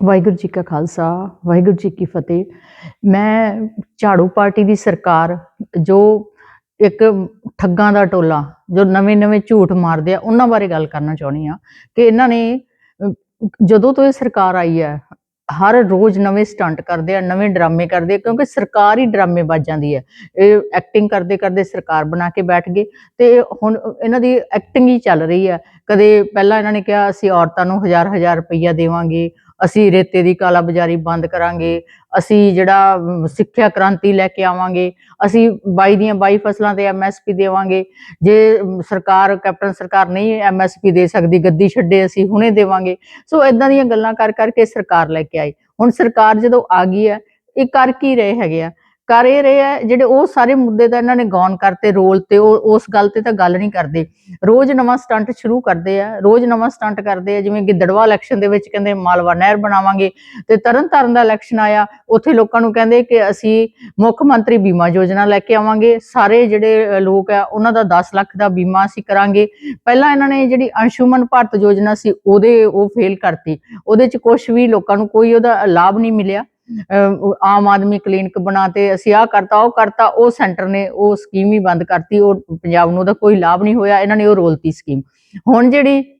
ਵਾਹਿਗੁਰੂ ਜੀ ਕਾ ਖਾਲਸਾ, ਵਾਹਿਗੁਰੂ ਜੀ ਕੀ ਫਤਿਹ। ਮੈਂ ਝਾੜੂ ਪਾਰਟੀ ਦੀ ਸਰਕਾਰ, ਜੋ ਇੱਕ ਠੱਗਾਂ ਦਾ ਟੋਲਾ, ਜੋ ਨਵੇਂ-ਨਵੇਂ ਝੂਠ ਮਾਰਦੇ ਆ, ਉਹਨਾਂ ਬਾਰੇ ਗੱਲ ਕਰਨਾ ਚਾਹੁੰਦੀ ਆ ਕਿ ਇਹਨਾਂ ਨੇ, ਜਦੋਂ ਤੋਂ ਇਹ ਸਰਕਾਰ ਆਈ ਹੈ, ਹਰ ਰੋਜ਼ ਨਵੇਂ ਸਟੰਟ ਕਰਦੇ ਆ, ਨਵੇਂ ਡਰਾਮੇ ਕਰਦੇ ਆ, ਕਿਉਂਕਿ ਸਰਕਾਰ ਹੀ ਡਰਾਮੇ ਵੱਜ ਜਾਂਦੀ ਹੈ। ਇਹ ਐਕਟਿੰਗ ਕਰਦੇ ਕਰਦੇ ਸਰਕਾਰ ਬਣਾ ਕੇ ਬੈਠ ਗਏ ਤੇ ਹੁਣ ਇਹਨਾਂ ਦੀ ਐਕਟਿੰਗ ਹੀ ਚੱਲ ਰਹੀ ਹੈ। ਕਦੇ ਪਹਿਲਾਂ ਇਹਨਾਂ ਨੇ ਕਿਹਾ, ਅਸੀਂ ਔਰਤਾਂ ਨੂੰ ਹਜ਼ਾਰ ਹਜ਼ਾਰ ਰੁਪਈਆ ਦੇਵਾਂਗੇ ਅਸੀਂ ਰੇਤੇ ਦੀ ਕਾਲਾ ਬਾਜ਼ਾਰੀ ਬੰਦ ਕਰਾਂਗੇ, ਅਸੀਂ ਜਿਹੜਾ ਸਿੱਖਿਆ ਕ੍ਰਾਂਤੀ ਲੈ ਕੇ ਆਵਾਂਗੇ, ਅਸੀਂ 22 ਦੀਆਂ 22 ਫਸਲਾਂ ਤੇ ਐਮਐਸਪੀ ਦੇਵਾਂਗੇ। ਜੇ ਸਰਕਾਰ, ਕੈਪਟਨ ਸਰਕਾਰ ਨਹੀਂ ਐਮਐਸਪੀ ਦੇ ਸਕਦੀ, ਗੱਦੀ ਛੱਡੇ ਅਸੀਂ ਹੁਣੇ ਦੇਵਾਂਗੇ। ਸੋ ਇਦਾਂ ਦੀਆਂ ਗੱਲਾਂ ਕਰ ਕਰਕੇ ਸਰਕਾਰ ਲੈ ਕੇ ਆਈ। ਹੁਣ ਸਰਕਾਰ ਜਦੋਂ ਆ ਗਈ ਹੈ, ਇਹ ਕਰ ਕੀ ਰਹੇ ਹੈਗੇ ਆ? ਕਰ ਇਹ ਰਹੇ ਆ ਜਿਹੜੇ ਉਹ ਸਾਰੇ ਮੁੱਦੇ ਤਾਂ ਇਹਨਾਂ ਨੇ ਗੌਨ ਕਰਤੇ ਰੋਲ ਤੇ, ਉਹ ਉਸ ਗੱਲ ਤੇ ਤਾਂ ਗੱਲ ਨਹੀਂ ਕਰਦੇ। ਰੋਜ਼ ਨਵਾਂ ਸਟੰਟ ਸ਼ੁਰੂ ਕਰਦੇ ਆ, ਰੋਜ਼ ਨਵਾਂ ਸਟੰਟ ਕਰਦੇ ਆ, ਜਿਵੇਂ ਗਿੱਦੜਵਾ ਇਲੈਕਸ਼ਨ ਦੇ ਵਿੱਚ ਕਹਿੰਦੇ ਮਾਲਵਾ ਨਹਿਰ ਬਣਾਵਾਂਗੇ ਤੇ ਤਰਨਤਾਰਨ ਦਾ ਇਲੈਕਸ਼ਨ ਆਇਆ, ਉੱਥੇ ਲੋਕਾਂ ਨੂੰ ਕਹਿੰਦੇ ਕਿ ਅਸੀਂ ਮੁੱਖ ਮੰਤਰੀ ਬੀਮਾ ਯੋਜਨਾ ਲੈ ਕੇ ਆਵਾਂਗੇ, ਸਾਰੇ ਜਿਹੜੇ ਲੋਕ ਆ, ਉਹਨਾਂ ਦਾ 10 ਲੱਖ ਦਾ ਬੀਮਾ ਅਸੀਂ ਕਰਾਂਗੇ। ਪਹਿਲਾਂ ਇਹਨਾਂ ਨੇ ਜਿਹੜੀ ਅੰਸ਼ੁਮਨ ਭਾਰਤ ਯੋਜਨਾ ਸੀ, ਉਹਦੇ ਉਹ ਫੇਲ ਕਰਤੀ। ਉਹਦੇ ਚ ਕੁਝ ਵੀ ਲੋਕਾਂ ਨੂੰ ਕੋਈ ਉਹਦਾ ਲਾਭ ਨਹੀਂ ਮਿਲਿਆ। ਆਮ ਆਦਮੀ ਕਲੀਨਿਕ ਬਣਾਤੇ ਅਸੀਂ ਆਹ ਕਰਤਾ, ਉਹ ਕਰਤਾ, ਉਹ ਸੈਂਟਰ ਨੇ ਉਹ ਸਕੀਮ ਹੀ ਬੰਦ ਕਰਤੀ, ਉਹ ਪੰਜਾਬ ਨੂੰ ਉਹਦਾ ਕੋਈ ਲਾਭ ਨਹੀਂ ਹੋਇਆ, ਇਹਨਾਂ ਨੇ ਉਹ ਰੋਲਤੀ ਸਕੀਮ। ਹੁਣ ਜਿਹੜੀ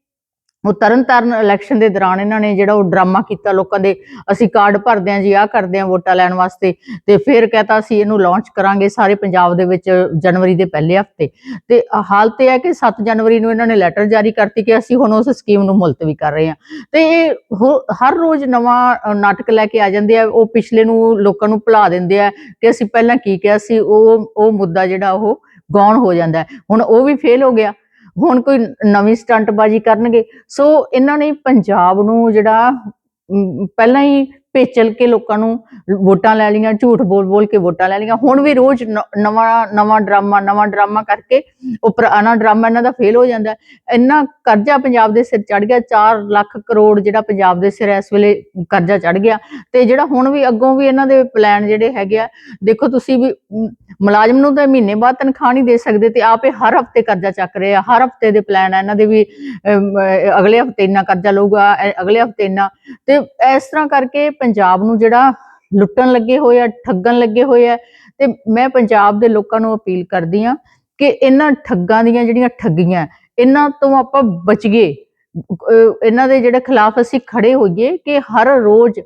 ਉਹ ਤਰਨਤਾਰਨ ਇਲੈਕਸ਼ਨ ਦੇ ਦੌਰਾਨ ਇਹਨਾਂ ਨੇ ਜਿਹੜਾ ਉਹ ਡਰਾਮਾ ਕੀਤਾ, ਲੋਕਾਂ ਦੇ ਅਸੀਂ ਕਾਰਡ ਭਰਦੇ ਆਂ ਜੀ, ਆਹ ਕਰਦੇ ਆਂ ਵੋਟਾਂ ਲੈਣ ਵਾਸਤੇ ਤੇ ਫਿਰ ਕਹਤਾ ਅਸੀਂ ਇਹਨੂੰ ਲਾਂਚ ਕਰਾਂਗੇ ਸਾਰੇ ਪੰਜਾਬ ਦੇ ਵਿੱਚ ਜਨਵਰੀ ਦੇ ਪਹਿਲੇ ਹਫ਼ਤੇ ਤੇ ਹਾਲਤ ਇਹ ਹੈ ਕਿ 7 ਜਨਵਰੀ ਨੂੰ ਇਹਨਾਂ ਨੇ ਲੈਟਰ ਜਾਰੀ ਕਰਤੀ ਕਿ ਅਸੀਂ ਹੁਣ ਉਸ ਸਕੀਮ ਨੂੰ ਮੁਲਤਵੀ ਕਰ ਰਹੇ ਹਾਂ ਤੇ ਇਹ ਹੋ- ਹਰ ਰੋਜ਼ ਨਵਾਂ ਨਾਟਕ ਲੈ ਕੇ ਆ ਜਾਂਦੇ ਆ, ਉਹ ਪਿਛਲੇ ਨੂੰ ਲੋਕਾਂ ਨੂੰ ਭੁਲਾ ਦਿੰਦੇ ਆ ਕਿ ਅਸੀਂ ਪਹਿਲਾਂ ਕੀ ਕਿਹਾ ਸੀ, ਉਹ ਉਹ ਮੁੱਦਾ ਜਿਹੜਾ ਉਹ ਗੌਣ ਹੋ ਜਾਂਦਾ ਹੁਣ ਉਹ ਵੀ ਫੇਲ ਹੋ ਗਿਆ। ਹੁਣ ਕੋਈ ਨਵੀਂ ਸਟੰਟਬਾਜ਼ੀ ਕਰਨਗੇ। ਸੋ ਇਹਨਾਂ ਨੇ ਪੰਜਾਬ ਨੂੰ ਜਿਹੜਾ ਅਮ, ਪਹਿਲਾਂ ਹੀ ਪੇਚਲ ਕੇ ਲੋਕਾਂ ਨੂੰ ਵੋਟਾਂ ਲੈ ਲਈਆਂ, ਝੂਠ ਬੋਲ ਬੋਲ ਕੇ ਵੋਟਾਂ ਲੈ ਲਈਆਂ। ਹੁਣ ਵੀ ਰੋਜ਼ ਨਵਾਂ ਨਵਾਂ ਡਰਾਮਾ ਨਵਾਂ ਡਰਾਮਾ ਕਰਕੇ ਉਹ ਪੁਰਾਣਾ ਡਰਾਮਾ ਇਹਨਾਂ ਦਾ ਫੇਲ ਹੋ ਜਾਂਦਾ ਇੰਨਾ ਕਰਜ਼ਾ ਪੰਜਾਬ ਦੇ ਸਿਰ ਚੜ ਗਿਆ 4 ਲੱਖ ਕਰੋੜ ਜਿਹੜਾ ਪੰਜਾਬ ਦੇ ਸਿਰ ਇਸ ਵੇਲੇ ਕਰਜ਼ਾ ਚੜ ਗਿਆ। ਤੇ ਜਿਹੜਾ ਹੁਣ ਵੀ ਅੱਗੋਂ ਵੀ ਇਹਨਾਂ ਦੇ ਪਲਾਨ ਜਿਹੜੇ ਹੈਗੇ ਆ, ਦੇਖੋ ਤੁਸੀਂ ਵੀ ਮੁਲਾਜ਼ਮ ਨੂੰ ਤਾਂ ਮਹੀਨੇ ਬਾਅਦ ਤਨਖਾਹ ਨਹੀਂ ਦੇ ਸਕਦੇ ਤੇ ਆਪੇ ਹਰ ਹਫ਼ਤੇ ਕਰਜ਼ਾ ਚੱਕ ਰਹੇ ਆ। ਹਰ ਹਫ਼ਤੇ ਦੇ ਪਲਾਨ ਆ, ਇਹਨਾਂ ਦੇ ਵੀ ਅਗਲੇ ਹਫ਼ਤੇ ਇੰਨਾ ਕਰਜ਼ਾ ਲਊਗਾ ਅਗਲੇ ਹਫ਼ਤੇ ਇੰਨਾ। ਤੇ ਇਸ ਤਰ੍ਹਾਂ ਕਰਕੇ ਪੰਜਾਬ ਨੂੰ ਜਿਹੜਾ ਲੁੱਟਣ ਲੱਗੇ ਹੋਏ ਆ, ਠੱਗਣ ਲੱਗੇ ਹੋਏ ਆ, ਤੇ ਮੈਂ ਪੰਜਾਬ ਦੇ ਲੋਕਾਂ ਨੂੰ ਅਪੀਲ ਕਰਦੀ ਆ ਕਿ ਇਹਨਾਂ ਠੱਗਾਂ ਦੀਆਂ ਜਿਹੜੀਆਂ ਠੱਗੀਆਂ, ਇਹਨਾਂ ਤੋਂ ਆਪਾਂ ਬਚੀਏ ਇਹਨਾਂ ਦੇ ਜਿਹੜੇ ਖਿਲਾਫ ਅਸੀਂ ਖੜੇ ਹੋਈਏ ਕਿ ਹਰ ਰੋਜ਼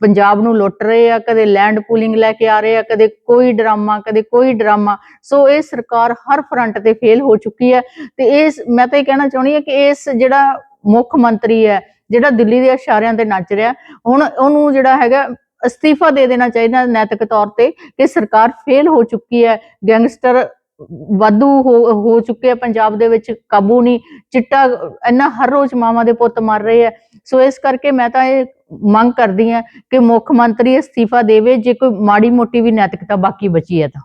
ਪੰਜਾਬ ਨੂੰ ਲੁੱਟ ਰਹੇ ਆ, ਕਦੇ ਲੈਂਡ ਪੂਲਿੰਗ ਲੈ ਕੇ ਆ ਰਹੇ ਆ, ਕਦੇ ਕੋਈ ਡਰਾਮਾ, ਕਦੇ ਕੋਈ ਡਰਾਮਾ। ਸੋ ਇਹ ਸਰਕਾਰ ਹਰ ਫਰੰਟ ਤੇ ਫੇਲ ਹੋ ਚੁੱਕੀ ਹੈ। ਤੇ ਇਹ ਮੈਂ ਤਾਂ ਇਹ ਕਹਿਣਾ ਚਾਹੁੰਦੀ ਹਾਂ ਕਿ ਇਸ ਜਿਹੜਾ ਮੁੱਖ ਮੰਤਰੀ ਹੈ ਜਿਹੜਾ ਦਿੱਲੀ ਦੇ ਇਸ਼ਾਰਿਆਂ ਤੇ ਨੱਚ ਰਿਹਾ, ਹੁਣ ਉਹਨੂੰ ਜਿਹੜਾ ਹੈਗਾ ਅਸਤੀਫਾ ਦੇ ਦੇਣਾ ਚਾਹੀਦਾ ਨੈਤਿਕ ਤੌਰ ਤੇ ਕਿ ਸਰਕਾਰ ਫੇਲ ਹੋ ਚੁੱਕੀ ਹੈ ਗੈਂਗਸਟਰ ਵਾਧੂ ਹੋ ਹੋ ਚੁੱਕੇ ਆ, ਪੰਜਾਬ ਦੇ ਵਿੱਚ ਕਾਬੂ ਨਹੀਂ, ਚਿੱਟਾ ਇੰਨਾ ਹਰ ਰੋਜ਼ ਮਾਵਾਂ ਦੇ ਪੁੱਤ ਮਰ ਰਹੇ ਆ। ਸੋ ਇਸ ਕਰਕੇ ਮੈਂ ਤਾਂ ਇਹ ਮੰਗ ਕਰਦੀ ਹਾਂ ਕਿ ਮੁੱਖ ਮੰਤਰੀ ਅਸਤੀਫਾ ਦੇਵੇ, ਜੇ ਕੋਈ ਮਾੜੀ ਮੋਟੀ ਵੀ ਨੈਤਿਕਤਾ ਬਾਕੀ ਬਚੀ ਹੈ ਤਾਂ।